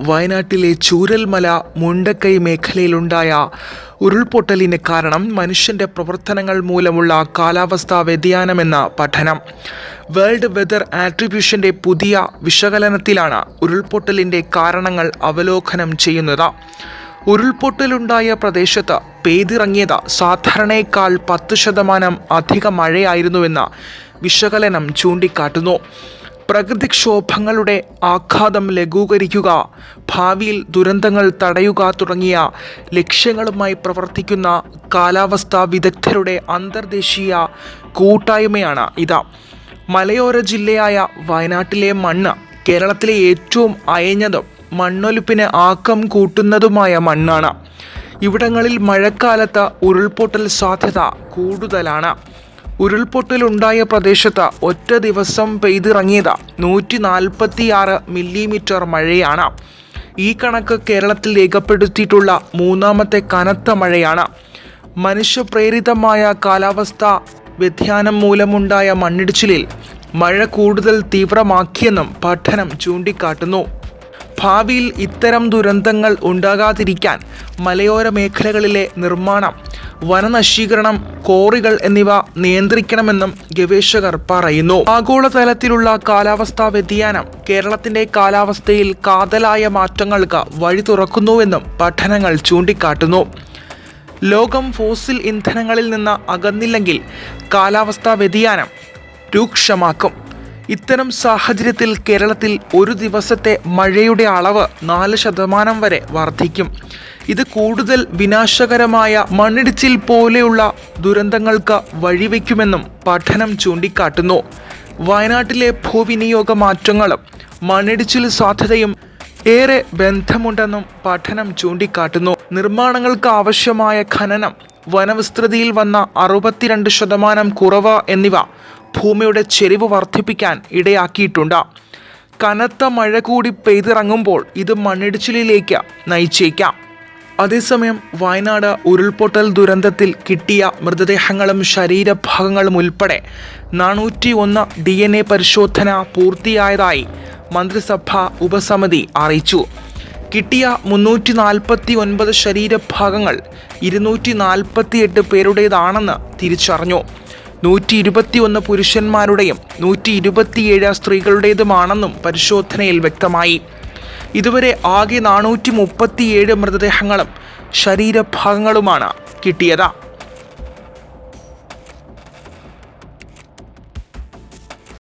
വയനാട്ടിലെ ചൂരൽമല മുണ്ടക്കൈ മേഖലയിലുണ്ടായ ഉരുൾപൊട്ടലിന് കാരണം മനുഷ്യന്റെ പ്രവർത്തനങ്ങൾ മൂലമുള്ള കാലാവസ്ഥാ വ്യതിയാനമെന്ന പഠനം. വേൾഡ് വെതർ ആട്രിബ്യൂഷന്റെ പുതിയ വിശകലനത്തിലാണ് ഉരുൾപൊട്ടലിന്റെ കാരണങ്ങൾ അവലോകനം ചെയ്യുന്നത്. ഉരുൾപൊട്ടലുണ്ടായ പ്രദേശത്ത് പെയ്തിറങ്ങിയത് സാധാരണയേക്കാൾ പത്ത് ശതമാനം അധിക മഴയായിരുന്നുവെന്ന് വിശകലനം ചൂണ്ടിക്കാട്ടുന്നു. പ്രകൃതിക്ഷോഭങ്ങളുടെ ആഘാതം ലഘൂകരിക്കുക ഭാവിയിൽ ദുരന്തങ്ങൾ തടയുക തുടങ്ങിയ ലക്ഷ്യങ്ങളുമായി പ്രവർത്തിക്കുന്ന കാലാവസ്ഥാ വിദഗ്ധരുടെ അന്തർദേശീയ കൂട്ടായ്മയാണ് ഇത്. മലയോര ജില്ലയായ വയനാട്ടിലെ മണ്ണ് കേരളത്തിലെ ഏറ്റവും അയഞ്ഞതും മണ്ണൊലിപ്പിന് ആക്കം കൂട്ടുന്നതുമായ മണ്ണാണ്. ഇവിടങ്ങളിൽ മഴക്കാലത്ത് ഉരുൾപൊട്ടൽ സാധ്യത കൂടുതലാണ്. ഉരുൾപൊട്ടലുണ്ടായ പ്രദേശത്ത് ഒറ്റ ദിവസം പെയ്തിറങ്ങിയത് നൂറ്റി നാൽപ്പത്തിയാറ് മില്ലിമീറ്റർ മഴയാണ്. ഈ കണക്ക് കേരളത്തിൽ രേഖപ്പെടുത്തിയിട്ടുള്ള മൂന്നാമത്തെ കനത്ത മഴയാണ്. മനുഷ്യപ്രേരിതമായ കാലാവസ്ഥ വ്യതിയാനം മൂലമുണ്ടായ മണ്ണിടിച്ചിലിൽ മഴ കൂടുതൽ തീവ്രമാക്കിയെന്നും പഠനം ചൂണ്ടിക്കാട്ടുന്നു. ഭാവിയിൽ ഇത്തരം ദുരന്തങ്ങൾ ഉണ്ടാകാതിരിക്കാൻ മലയോര മേഖലകളിലെ നിർമ്മാണം വനനശീകരണം കോറികൾ എന്നിവ നിയന്ത്രിക്കണമെന്നും ഗവേഷകർ പറയുന്നു. ആഗോളതലത്തിലുള്ള കാലാവസ്ഥാ വ്യതിയാനം കേരളത്തിന്റെ കാലാവസ്ഥയിൽ കാതലായ മാറ്റങ്ങൾക്ക് വഴി തുറക്കുന്നുവെന്നും പഠനങ്ങൾ ചൂണ്ടിക്കാട്ടുന്നു. ലോകം ഫോസിൽ ഇന്ധനങ്ങളിൽ നിന്ന് അകന്നില്ലെങ്കിൽ കാലാവസ്ഥാ വ്യതിയാനം രൂക്ഷമാക്കും. ഇത്തരം സാഹചര്യത്തിൽ കേരളത്തിൽ ഒരു ദിവസത്തെ മഴയുടെ അളവ് നാല് ശതമാനം വരെ വർദ്ധിക്കും. ഇത് കൂടുതൽ വിനാശകരമായ മണ്ണിടിച്ചിൽ പോലെയുള്ള ദുരന്തങ്ങൾക്ക് വഴിവെക്കുമെന്നും പഠനം ചൂണ്ടിക്കാട്ടുന്നു. വയനാട്ടിലെ ഭൂവിനിയോഗ മാറ്റങ്ങളും മണ്ണിടിച്ചിൽ സാധ്യതയും ഏറെ ബന്ധമുണ്ടെന്നും പഠനം ചൂണ്ടിക്കാട്ടുന്നു. നിർമ്മാണങ്ങൾക്ക് ആവശ്യമായ ഖനനം വനവിസ്തൃതിയിൽ വന്ന അറുപത്തിരണ്ട് ശതമാനം കുറവ് എന്നിവ ഭൂമിയുടെ ചെരിവ് വർദ്ധിപ്പിക്കാൻ ഇടയാക്കിയിട്ടുണ്ട്. കനത്ത മഴ കൂടി പെയ്തിറങ്ങുമ്പോൾ ഇത് മണ്ണിടിച്ചിലിലേക്ക് നയിച്ചേക്കാം. അതേസമയം വയനാട് ഉരുൾപൊട്ടൽ ദുരന്തത്തിൽ കിട്ടിയ മൃതദേഹങ്ങളും ശരീരഭാഗങ്ങളും ഉൾപ്പെടെ നാനൂറ്റി ഒന്ന് ഡി എൻ എ പരിശോധന പൂർത്തിയായതായി മന്ത്രിസഭ ഉപസമിതി അറിയിച്ചു. കിട്ടിയ മുന്നൂറ്റി നാൽപ്പത്തി ഒൻപത് ശരീരഭാഗങ്ങൾ ഇരുന്നൂറ്റി നാൽപ്പത്തിയെട്ട് പേരുടേതാണെന്ന് തിരിച്ചറിഞ്ഞു. നൂറ്റി ഇരുപത്തിയൊന്ന് പുരുഷന്മാരുടെയും നൂറ്റി ഇരുപത്തിയേഴ് സ്ത്രീകളുടേതുമാണെന്നും പരിശോധനയിൽ വ്യക്തമായി. ഇതുവരെ ആകെ നാനൂറ്റി മുപ്പത്തിയേഴ് മൃതദേഹങ്ങളും ശരീരഭാഗങ്ങളുമാണ് കിട്ടിയത്.